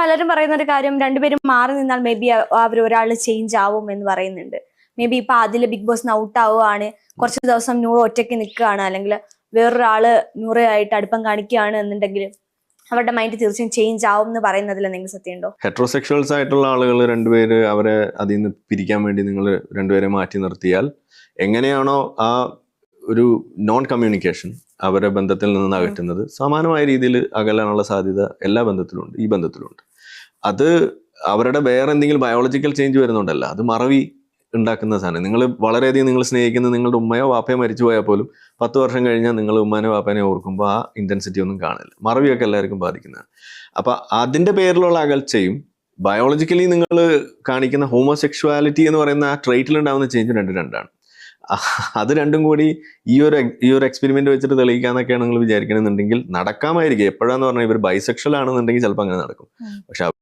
പലരും പറയുന്ന ഒരു കാര്യം രണ്ടുപേരും മാറി നിന്നാൽ മേ ബി അവർ ഒരാൾ ചേഞ്ച് ആവും എന്ന് പറയുന്നുണ്ട്. മേ ബി ഇപ്പൊ അതിൽ ബിഗ് ബോസ് ഔട്ട് ആവുകയാണ് കുറച്ച് ദിവസം നൂറ് ഒറ്റയ്ക്ക് നിൽക്കുകയാണ് അല്ലെങ്കിൽ വേറൊരാൾ നൂറയായിട്ട് അടുപ്പം കാണിക്കുകയാണ് എന്നുണ്ടെങ്കിൽ അവരുടെ മൈൻഡ് തീർച്ചയായും ചേഞ്ച് ആവും എന്ന് പറയുന്നതിൽ എന്തെങ്കിലും സത്യമുണ്ടോ? ഹെട്രോസെക്ഷൽസ് ആയിട്ടുള്ള ആളുകൾ രണ്ടുപേര് അവരെ അതിൽ നിന്ന് പിരിക്കാൻ വേണ്ടി നിങ്ങൾ രണ്ടുപേരെ മാറ്റി നിർത്തിയാൽ എങ്ങനെയാണോ ആ ഒരു നോൺ കമ്മ്യൂണിക്കേഷൻ അവരെ ബന്ധത്തിൽ നിന്ന് അകറ്റുന്നത്. സമാനമായ രീതിയിൽ അകലാനുള്ള സാധ്യത എല്ലാ ബന്ധത്തിലുണ്ട് ഈ ബന്ധത്തിലുണ്ട് അത് അവരുടെ വേറെ എന്തെങ്കിലും ബയോളജിക്കൽ ചേഞ്ച് വരുന്നുണ്ടല്ലോ. അത് മറവി ഉണ്ടാക്കുന്ന സാധനം. നിങ്ങൾ വളരെയധികം നിങ്ങൾ സ്നേഹിക്കുന്ന നിങ്ങളുടെ ഉമ്മയോ വാപ്പയോ മരിച്ചു പോയാൽ പോലും പത്ത് വർഷം കഴിഞ്ഞാൽ നിങ്ങൾ ഉമ്മാനോ വാപ്പനെ ഓർക്കുമ്പോൾ ആ ഇന്റൻസിറ്റി ഒന്നും കാണില്ല മറവിയൊക്കെ എല്ലാവർക്കും ബാധിക്കുന്നതാണ്. അപ്പോൾ അതിന്റെ പേരിലുള്ള അകൽച്ചയും ബയോളജിക്കലി നിങ്ങൾ കാണിക്കുന്ന ഹോമോസെക്ഷുവാലിറ്റി എന്ന് പറയുന്ന ആ ട്രേറ്റിൽ ഉണ്ടാകുന്ന ചേഞ്ച് രണ്ട് രണ്ടാണ്. അത് രണ്ടും കൂടി ഈ ഒരു ഈ ഒരു എക്സ്പെരിമെന്റ് വെച്ചിട്ട് തെളിയിക്കാന്നൊക്കെയാണ് നിങ്ങൾ വിചാരിക്കണമെന്നുണ്ടെങ്കിൽ നടക്കാമായിരിക്കും. എപ്പോഴാന്ന് പറഞ്ഞാൽ ഇവർ ബൈസെക്ഷൽ ആണെന്നുണ്ടെങ്കിൽ ചിലപ്പോൾ അങ്ങനെ നടക്കും. പക്ഷെ